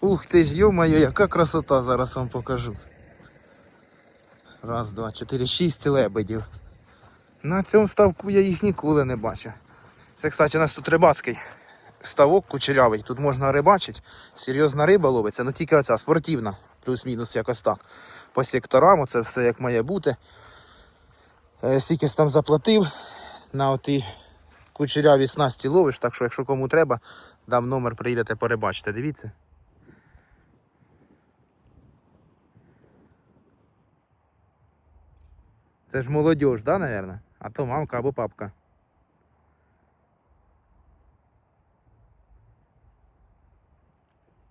Ух ти ж, йо-моє, яка красота, зараз вам покажу. Раз, два, чотири, шість лебедів. На цьому ставку я їх ніколи не бачив. Це, кстати, у нас тут рибацький ставок кучерявий. Тут можна рибачити. Серйозна риба ловиться, ну тільки оця спортивна, плюс-мінус якось так. По секторам, це все як має бути. Е, Стільки там заплатив на оті кучеряві снасті ловиш, так що якщо кому треба, дам номер, приїдете порибачите. Дивіться. Це ж молодіж, да, мабуть? А то мамка або папка.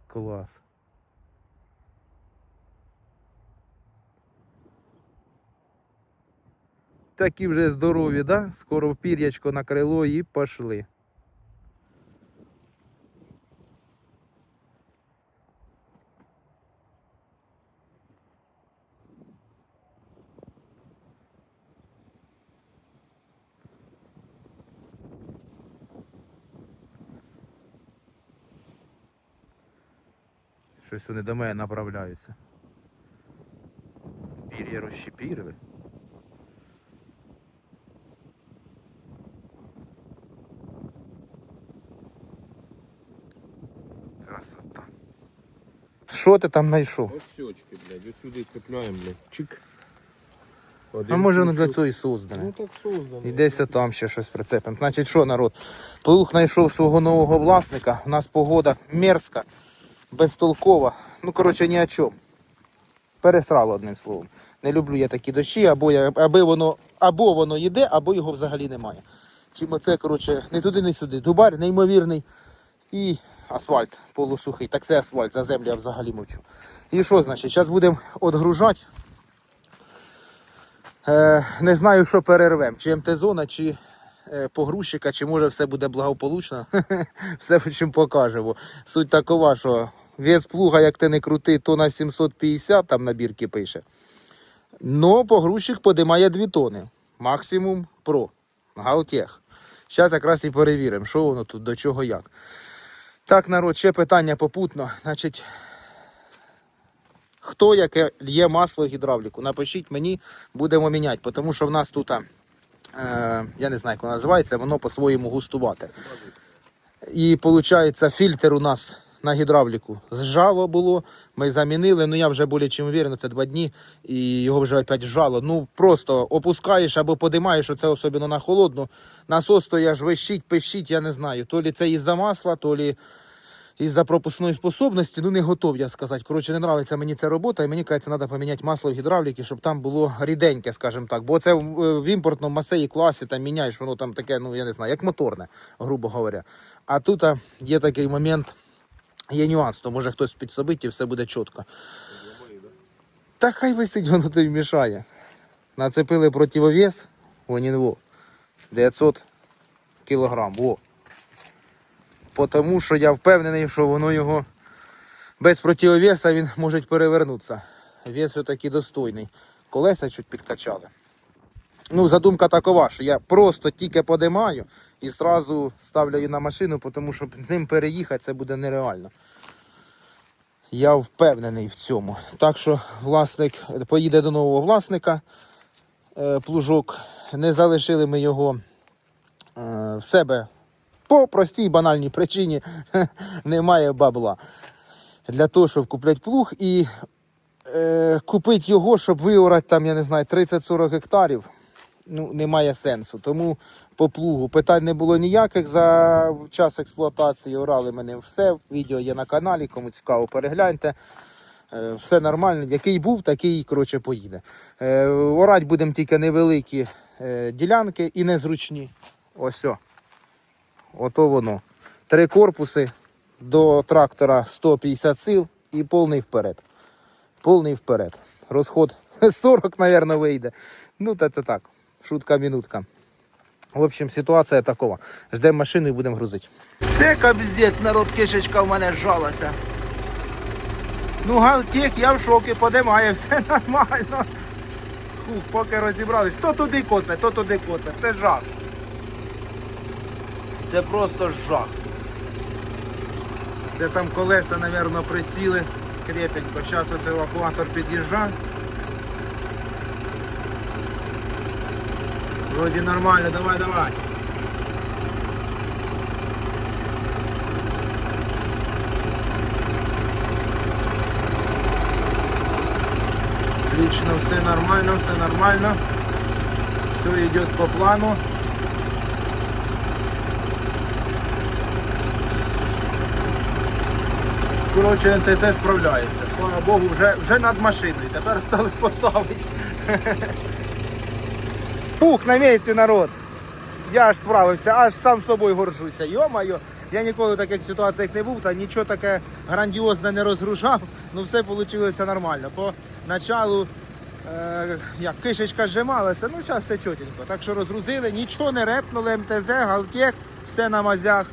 Клас. Такі вже здорові, да? Скоро в пір'ячко на крило і пошли. Щось вони до мене направляються. Пір'я розщепірили. Красота. Що ти там знайшов? Ось сьочки, блядь, сюди цепляємо, блядь. Чик. А може воно для цього і создане. Ну так создано. І десь там ще щось прицепимо. Значить, що народ? Плуг знайшов свого нового власника. У нас погода мерзка, безтолкова. Ну, коротше, ні о чому. Пересрало одним словом. Не люблю я такі дощі, або, аби воно, або воно йде, або його взагалі немає. Чим оце, коротше, не туди, не сюди. Дубар неймовірний. І асфальт полусухий. Так це асфальт, за землю я взагалі мовчу. І що значить? Зараз будемо відгружати. Е, не знаю, що перервемо, чи МТ-зона, чи погрузчика, чи може все буде благополучно. все чим покажемо. Суть такова, що вес плуга, як ти не крути, то на 750 там на бірки пише. Но погрузчик подимає 2 тони. Максимум Про. Галтех. Зараз якраз і перевіримо, що воно тут, до чого як. Так, народ, ще питання попутно. Значить, хто яке лє масло гідравліку, напишіть мені, будемо міняти, тому що в нас тут, е, я не знаю, як воно називається, воно по-своєму густувати. І виходить, фільтр у нас на гідравліку зжало було, ми замінили, ну я вже більше чим уверен, це два дні, і його вже опять зжало. Ну просто опускаєш або подимаєш, оце особливо на холодну. Насос то я ж вищить, пищить, я не знаю. То лі це із-за масла, то лі із-за пропускної способності, ну не готов я сказати. Коротше, не нравиться мені ця робота, і мені кажеться, треба поміняти масло в гідравліки, щоб там було ріденьке, скажімо так. Бо це в, в імпортному масеї класі там міняєш, воно там таке, ну я не знаю, як моторне, грубо говоря. А тут а, є такий момент, є нюанс, то може хтось підсобить і все буде чітко. Та хай висить, воно тобі мішає. Нацепили противовес, вонінво, 900 кілограм. Во. Тому що я впевнений, що воно його без противовеса він може перевернутися. Вес все-таки достойний. Колеса чуть підкачали. Ну, задумка такова, що я просто тільки подимаю і одразу ставлю її на машину, тому що з ним переїхати це буде нереально. Я впевнений в цьому. Так що власник поїде до нового власника е, плужок. Не залишили ми його е, в себе по простій банальній причині немає бабла. Для того, щоб купляти плуг і е, купити його, щоб виорати там, я не знаю, 30-40 гектарів. Ну, немає сенсу. Тому по плугу питань не було ніяких за час експлуатації. Орали мене все. Відео є на каналі, кому цікаво, перегляньте. Е, Все нормально. Який був, такий коротше, поїде. Е, Орати будемо тільки невеликі е, ділянки і незручні. Ось. О. Ото воно. Три корпуси до трактора 150 сил і повний вперед. Повний вперед. Розход 40, мабуть, вийде. Ну, та це так. Шутка-мінутка. В общем, ситуація такова. Ждемо машину і будемо грузити. Це капздець, народ кишечка в мене зжалася. Ну, галтех, я в шокі, подимає, все нормально. Фух, поки розібрались. То туди коце, то туди коце. Це жах. Це просто жах. Це там колеса, мабуть, присіли крепенько. Зараз ось евакуатор під'їжджає. Вроді нормально, давай, давай. Отлично, все нормально, все нормально. Все идет по плану. Коротше, НТЗ справляється. Слава Богу, вже, вже над машиною. Тепер стали поставити. Пух, на місці народ. Я аж справився, аж сам собою горжуся. Йо-моє, я ніколи в таких ситуаціях не був, та нічого таке грандіозне не розгружав. Ну все вийшло нормально. По началу е, як кишечка зжималася, ну зараз все чотенько. Так що розгрузили, нічого не репнули, МТЗ, Галтек, все на мазях.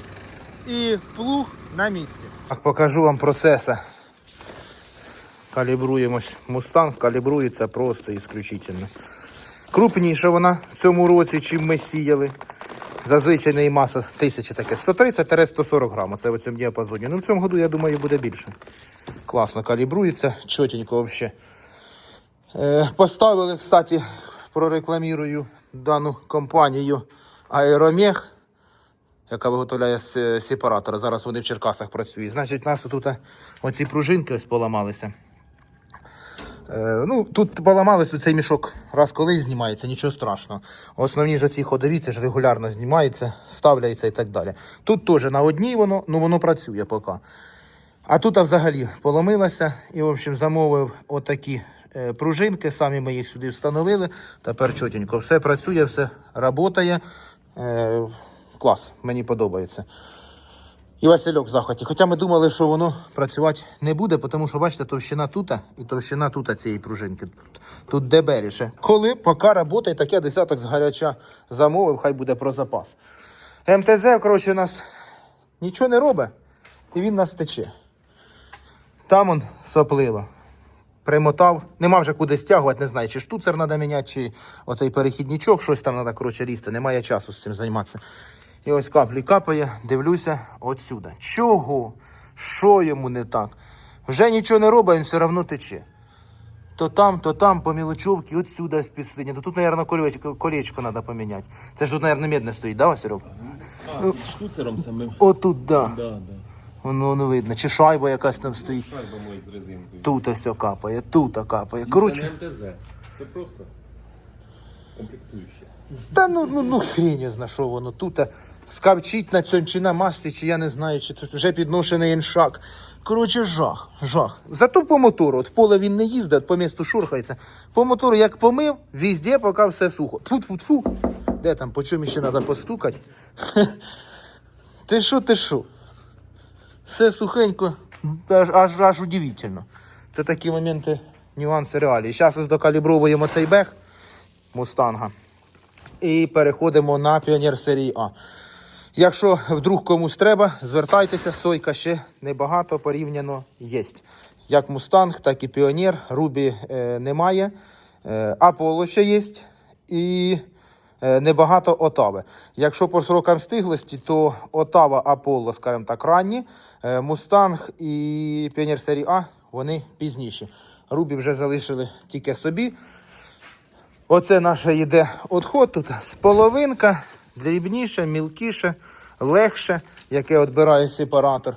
І плуг на місці. Так, покажу вам процеси. Калібруємось. Мустанг калібрується просто ісключительно. Крупніша вона в цьому році, чим ми сіяли. Зазвичай неї маса тисячі таке. 130-140 грам. Це в цьому діапазоні. Ну в цьому году, я думаю, буде більше. Класно калібрується, чотенько взагалі. Е, поставили, кстати, прорекламірую дану компанію Аеромех, яка виготовляє с- сепаратор. Зараз вони в Черкасах працюють. Значить, у нас тут оці пружинки ось поламалися. Е, ну, тут поламалось цей мішок раз колись знімається, нічого страшного. Основні ж ці ходові, це ж регулярно знімається, ставляється і так далі. Тут теж на одній воно, ну воно працює поки. А тут а взагалі поломилася і, в общем, замовив отакі е, пружинки, самі ми їх сюди встановили. Тепер чотенько, все працює, все працює. Клас, мені подобається. І Васильок в захваті. Хоча ми думали, що воно працювати не буде, тому що, бачите, товщина тута і товщина тута цієї пружинки. Тут, тут дебеліше. Коли поки працює, таке десяток з гаряча замовив, хай буде про запас. МТЗ, коротше, у нас нічого не робить, і він нас тече. Там он сопливо. Примотав, нема вже куди стягувати, не знаю, чи штуцер треба міняти, чи оцей перехідничок, щось там треба коротше різти, немає часу з цим займатися. І ось каплі капає, дивлюся отсюди. Чого? Що йому не так? Вже нічого не робить, він все одно тече. То там, то там, по мілочовці, отсюди з підслідня. То тут, мабуть, колечко, колечко треба поміняти. Це ж тут, мабуть, медне стоїть, да, Васильок? А, штуцером самим. Отут, да. Да, да. Воно воно видно. Чи шайба якась там стоїть. Шайба моя з резинкою. Тут ось капає, тут капає. Це не МТЗ. Це просто комплектуюче. та ну, ну, ну хрень я зна, що воно тут. Скавчить на цьому чи на масці, чи я не знаю, чи тут вже підношений іншак. Коротше, жах, жах. Зато по мотору, от в поле він не їздить, по місту шурхається. По мотору як помив, везде поки все сухо. Тьфу-тьфу-тьфу. Де там, по чому ще треба постукати? Ти що, ти що? Все сухенько, аж, аж, аж удивительно. Це такі моменти, нюанси реалії. Зараз ось докалібровуємо цей бег Мустанга. І переходимо на Піонер серії А. Якщо вдруг комусь треба, звертайтеся, сойка ще небагато порівняно є. Як Мустанг, так і Піонер. Рубі е, немає. Е, Аполло ще є. І е, небагато Отави. Якщо по срокам стиглості, то Отава, Аполло, скажімо так, ранні. Е, Мустанг і Піонер серії А вони пізніші. Рубі вже залишили тільки собі. Оце наше йде відход тут з половинка, дрібніше, мілкіше, легше, яке відбирає сепаратор.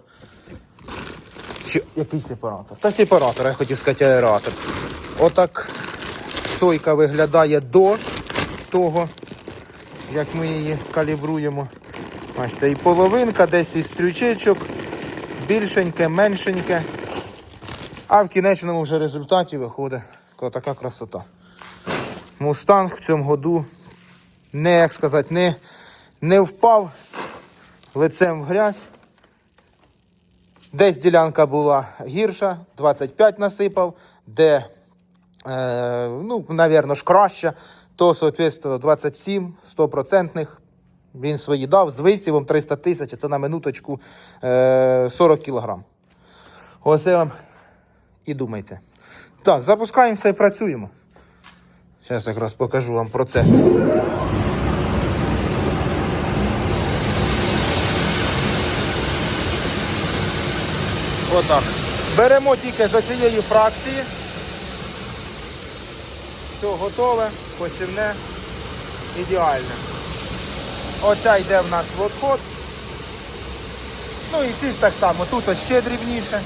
Чи який сепаратор? Та сепаратор, я хотів сказати аератор. Отак сойка виглядає до того, як ми її калібруємо. Бачите, і половинка, десь і стрючечок, більшеньке, меншеньке. А в кінечному вже результаті виходить така красота. Мустанг в цьому году не, як сказати, не, не впав лицем в грязь. Десь ділянка була гірша, 25 насипав, де, е, ну, навірно, ж краща, то, соответственно, 27 100% він свої дав з висівом 300 тисяч, це на минуточку е, 40 кілограм. Оце вам і думайте. Так, запускаємося і працюємо. Зараз якраз покажу вам процес. Отак. Беремо тільки з оцієї фракції. Все готове, посівне, ідеальне. Оця йде в нас в отход. Ну і ці ж так само, тут ось ще дрібніше.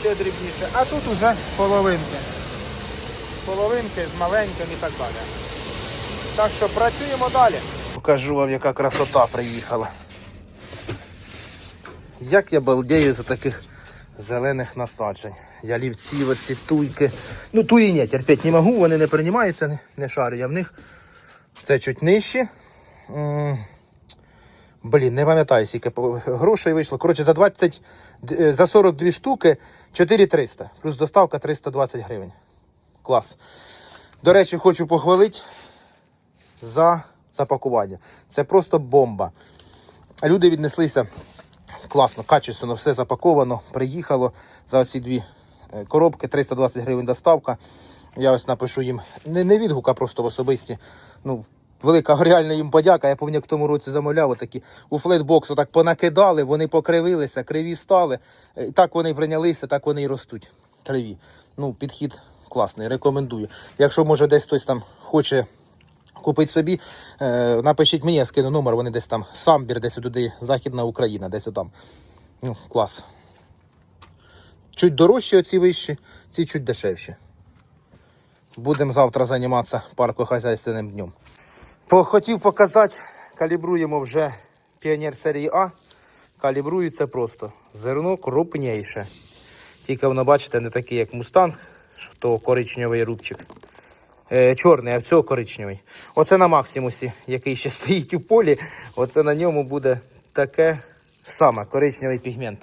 Ще дрібніше. А тут уже половинки. Половинки з маленьким і так далі. Так що працюємо далі. Покажу вам, яка красота приїхала. Як я балдею за таких зелених насаджень. Ялівці, оці туйки. Ну туї ні, терпіть не можу, вони не приймаються, не, не шарю. Я в них це чуть нижче. Блін, не пам'ятаю, скільки грошей вийшло. Коротше, за 20, за 42 штуки 4300. Плюс доставка 320 гривень. Клас. До речі, хочу похвалити за запакування. Це просто бомба. Люди віднеслися класно, качественно, все запаковано, приїхало за оці дві е, коробки, 320 гривень доставка. Я ось напишу їм не, не відгук, просто в особисті. Ну, велика реальна їм подяка. Я пам'ятаю, в тому році замовляв отакі у флетбоксу так понакидали, вони покривилися, криві стали. Е, і Так вони прийнялися, так вони і ростуть. Криві. Ну, підхід класний, рекомендую. Якщо може десь хтось там хоче купити собі, е, напишіть мені, я скину номер, вони десь там самбір, десь туди, Західна Україна, десь отам. Ну, клас. Чуть дорожчі оці вищі, ці чуть дешевші. Будемо завтра займатися паркохозяйственним днем. Хотів показати, калібруємо вже піонер серії А. Калібрується просто. Зерно крупніше. Тільки воно, бачите, не таке, як мустанг, то коричневий рубчик. Е, чорний, а в цього коричневий. Оце на максимусі, який ще стоїть у полі. Оце на ньому буде таке саме коричневий пігмент.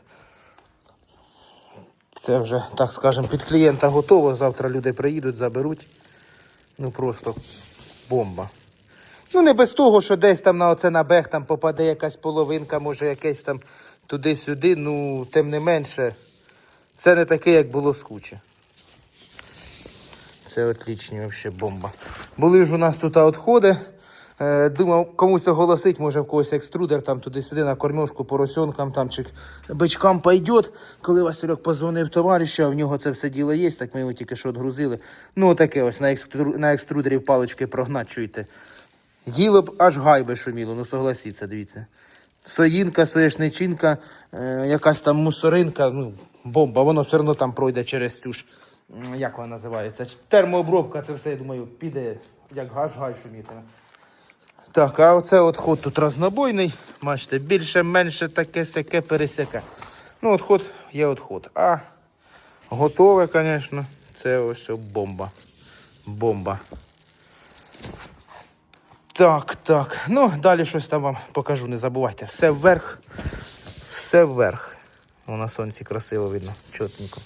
Це вже, так скажемо, під клієнта готово. Завтра люди приїдуть, заберуть. Ну просто бомба. Ну не без того, що десь там на оце на бег там попаде якась половинка, може якесь там туди-сюди. Ну, тим не менше, це не таке, як було з кучі. Це отлічні вообще бомба. Були ж у нас тут відходи. Е, думав, комусь оголосить, може в когось екструдер там туди-сюди на кормежку поросенкам там чи бичкам пойдет. Коли Васильок позвонив товаришу, а в нього це все діло є, так ми його тільки що відгрузили. Ну, таке ось на, екстру... на екструдері палички прогнать, чуєте. Діло б аж гайби шуміло, ну согласіться, дивіться. Соїнка, соєшничинка, е, якась там мусоринка, ну, бомба, воно все одно там пройде через цю ж, як вона називається, термообробка, це все, я думаю, піде, як гаш гай шумітиме. Так, а оце отход тут разнобойний, бачите, більше-менше таке сяке пересяке. Ну, отход є отход. А готове, звісно, це ось бомба. Бомба. Так, так. Ну, далі щось там вам покажу, не забувайте. Все вверх. Все вверх. О, на сонці красиво видно, чотненько.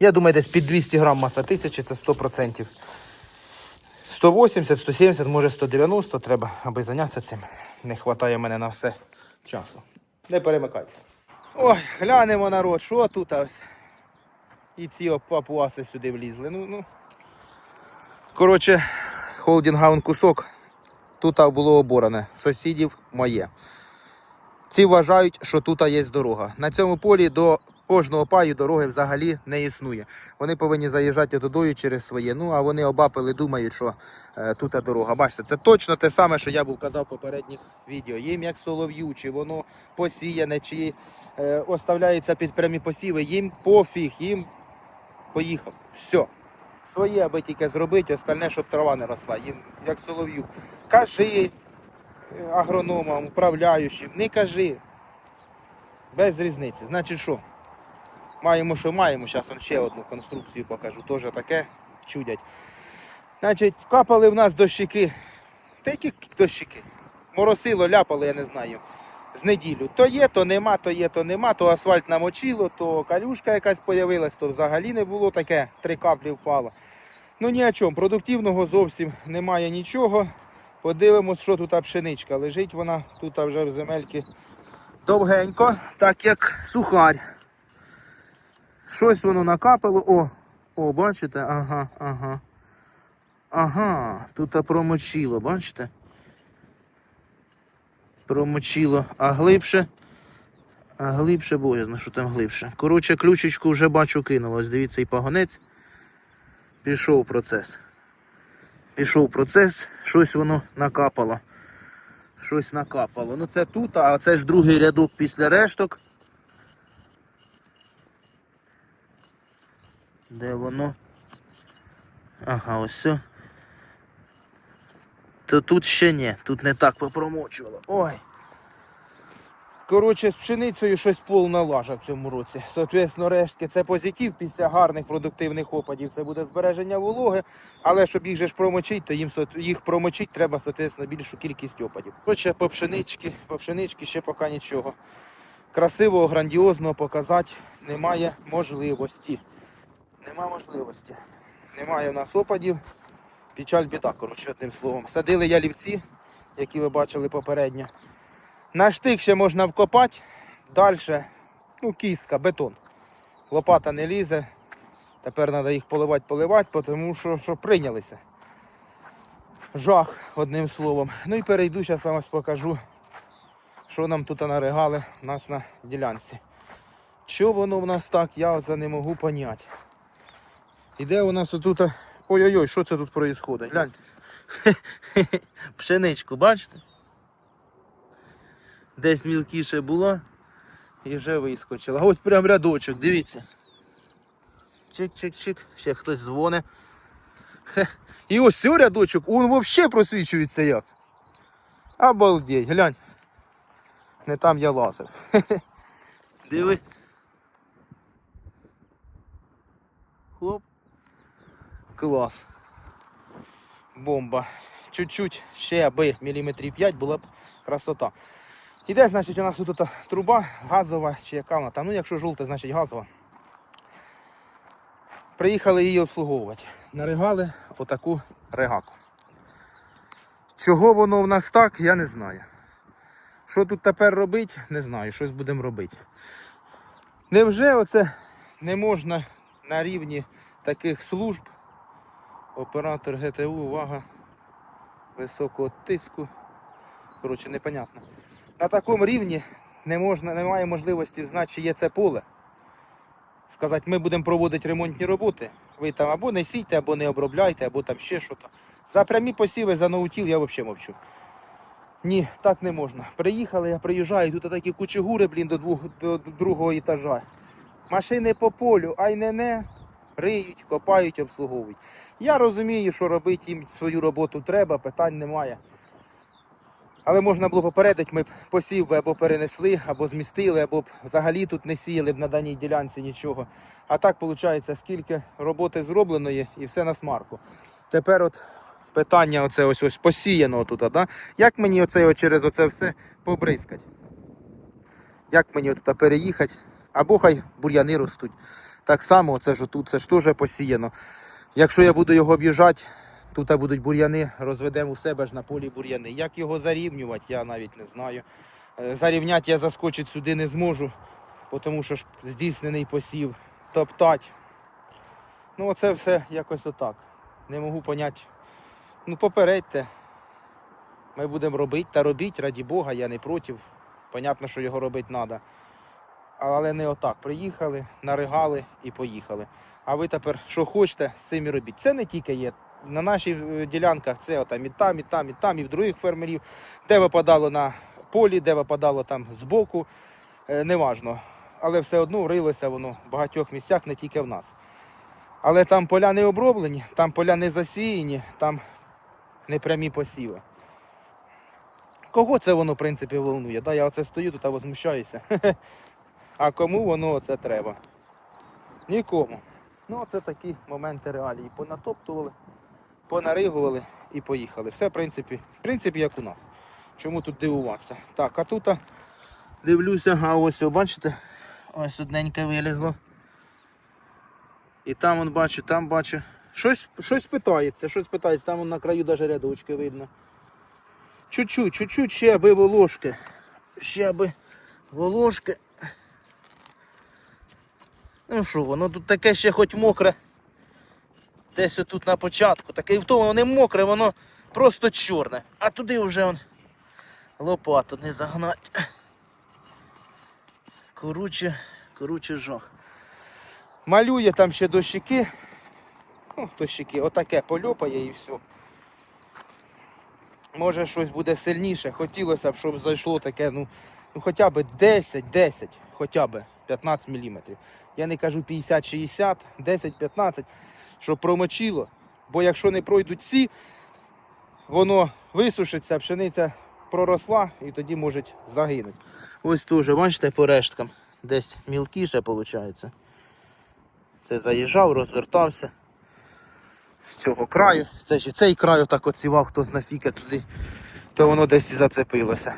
Я думаю, десь під 200 грам маса тисячі, це 100%. 180, 170, може 190 треба, аби зайнятися цим. Не вистачає мене на все часу. Не перемикайтеся. Ой, глянемо народ, що тут ось. І ці папуаси сюди влізли. Ну, ну. Коротше, холдингаун кусок. Тут було оборане. Сусідів моє. Ці вважають, що тут є дорога. На цьому полі до кожного паю дороги взагалі не існує. Вони повинні заїжджати додою через своє. Ну а вони обапили, думають, що е, тут дорога. Бачите, це точно те саме, що я був казав в попередніх відео. Їм як солов'ю, чи воно посіяне, чи е, оставляється під прямі посіви. Їм пофіг, їм поїхав. Все. Своє, аби тільки зробити, остальне, щоб трава не росла. Їм як солов'ю. Кажи е, агрономам, управляючим, не кажи. Без різниці. Значить що? Маємо, що маємо. Зараз ще одну конструкцію покажу. Теж таке чудять. Значить, капали в нас дощики. Та які дощики? Моросило, ляпало, я не знаю. З неділю. То є, то нема, то є, то нема, то асфальт намочило, то калюшка якась появилась, то взагалі не було таке, три каплі впало. Ну ні о чому, продуктивного зовсім немає нічого. Подивимось, що тут пшеничка. Лежить вона тут вже в земельки довгенько, так як сухарь. Щось воно накапало. О, о, бачите? Ага, ага. Ага, тут промочило, бачите? Промочило, а глибше. А глибше боязно, що там глибше. Коротше, ключечку вже бачу кинулось. Дивіться, і пагонець. Пішов процес. Пішов процес, щось воно накапало. Щось накапало. Ну це тут, а це ж другий рядок після решток. Де воно? Ага, ось все. То тут ще ні, тут не так попромочувало. Ой. Коротше, з пшеницею щось повна лажа в цьому році. Соответственно, рештки це позитив після гарних продуктивних опадів. Це буде збереження вологи. Але щоб їх же ж промочити, то їм їх промочити треба, соответственно, більшу кількість опадів. Коротше, по пшенички, по пшенички ще поки нічого. Красивого, грандіозного показати немає можливості. Нема можливості. Немає в нас опадів. Печаль біда, коротше, одним словом. Садили ялівці, які ви бачили попередньо. На штик ще можна вкопати. Далі, ну, кістка, бетон. Лопата не лізе. Тепер треба їх поливати, поливати, тому що, що прийнялися. Жах, одним словом. Ну і перейду, зараз вам покажу, що нам тут наригали у нас на ділянці. Що воно в нас так, я оце не можу поняти. Іде у нас отут. Ой-ой-ой, що це тут відбувається? Гляньте. Пшеничку, бачите? Десь мілкіше було і вже вискочила. Ось прям рядочок, дивіться. Чик-чик-чик, ще хтось дзвоне. І ось цей рядочок, він взагалі просвічується як. Обалдеть, глянь. Не там я лазер. Диви. Хоп. Клас. Бомба. Чуть-чуть ще аби міліметрів 5 була б красота. Іде, значить, у нас тут труба газова чи яка вона там. Ну, якщо жовта, значить газова. Приїхали її обслуговувати. Наригали отаку регаку. Чого воно в нас так, я не знаю. Що тут тепер робити, не знаю. Щось будемо робити. Невже оце не можна на рівні таких служб? Оператор ГТУ, увага, високого тиску. Коротше, непонятно. На такому рівні не можна, немає можливості знати, чи є це поле. Сказати, ми будемо проводити ремонтні роботи. Ви там або не сійте, або не обробляйте, або там ще щось. За прямі посіви, за ноутіл я взагалі мовчу. Ні, так не можна. Приїхали, я приїжджаю, тут такі кучегури, блін, до, двох, до другого етажа. Машини по полю, ай не не, риють, копають, обслуговують. Я розумію, що робити їм свою роботу треба, питань немає. Але можна було попередити, ми б посів би або перенесли, або змістили, або б взагалі тут не сіяли б на даній ділянці нічого. А так виходить, скільки роботи зробленої і все на смарку. Тепер от питання оце ось ось посіяно тут, да? як мені оце через оце все побризкати? Як мені тут переїхати? Або хай бур'яни ростуть. Так само, оце ж тут, це ж теж посіяно. Якщо я буду його об'їжджати, тут будуть бур'яни, розведемо у себе ж на полі бур'яни. Як його зарівнювати, я навіть не знаю. Е, Зарівняти я заскочити сюди не зможу, тому що ж здійснений посів, топтать. Ну оце все якось отак. Не можу поняти. Ну попередьте. Ми будемо робити та робіть, раді Бога, я не проти. Понятно, що його робити треба. Але не отак. Приїхали, наригали і поїхали. А ви тепер що хочете, з цим і робіть. Це не тільки є. На наших е, ділянках це отам і там, і там, і там, і в других фермерів, де випадало на полі, де випадало там збоку, е, неважно. Але все одно рилося воно в багатьох місцях, не тільки в нас. Але там поля не оброблені, там поля не засіяні, там непрямі посіви. Кого це воно, в принципі, волнує? Да, я оце стою тут та возмущаюся. А кому воно це треба? Нікому. Ну, це такі моменти реалії. Понатоптували, понаригували і поїхали. Все, в принципі, в принципі, як у нас. Чому тут дивуватися? Так, а тут дивлюся, а ось, бачите, ось одненьке вилізло. І там он бачу, там бачу. Щось, щось питається, щось питається, там он на краю навіть рядочки видно. Чуть-чуть, чуть-чуть ще аби волошки. Ще аби волошки. Ну що, воно тут таке ще хоч мокре. Десь тут на початку. Таке і в тому не мокре, воно просто чорне. А туди вже он лопату не загнать. Короче, короче, жах. Малює там ще дощики. Ну, дощики, отаке польопає і все. Може щось буде сильніше. Хотілося б, щоб зайшло таке, ну, ну хоча б 10, 10, хоча б 15 мм. Я не кажу 50-60, 10-15, щоб промочило. Бо якщо не пройдуть ці, воно висушиться, пшениця проросла і тоді може загинути. Ось теж, бачите, по решткам. Десь мілкіше виходить. Це заїжджав, розвертався з цього краю. Це ж і цей край отак оцівав, хто з насіка туди, то воно десь і зацепилося.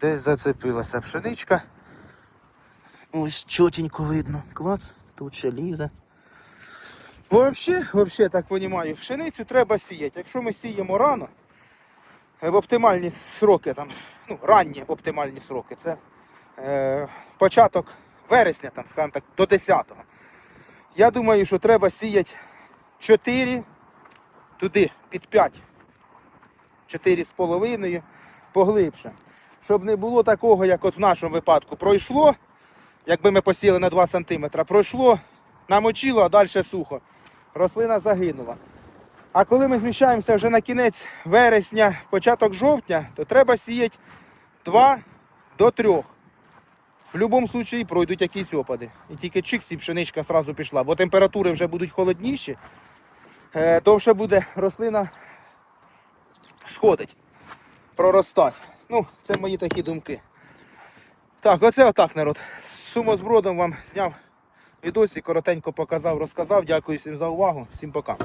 Десь зацепилася пшеничка. Ось чотенько видно. Клац, тут ще лізе. Вообще, вообще, так розумію, пшеницю треба сіяти. Якщо ми сіємо рано, е, в оптимальні сроки, там, ну, ранні оптимальні сроки, це е, початок вересня, там, скажімо так, до 10-го. Я думаю, що треба сіяти 4 туди, під 5. 4,5 поглибше. Щоб не було такого, як от в нашому випадку пройшло, якби ми посіяли на 2 см, пройшло, намочило, а далі сухо. Рослина загинула. А коли ми зміщаємося вже на кінець вересня, початок жовтня, то треба сіяти 2 до 3. В будь-якому випадку пройдуть якісь опади. І тільки чиксі пшеничка одразу пішла, бо температури вже будуть холодніші, е, довше буде рослина сходить, проростати. Ну, це мої такі думки. Так, оце отак, народ. Сумозбродом вам зняв відосик, коротенько показав, розказав. Дякую всім за увагу. Всім пока.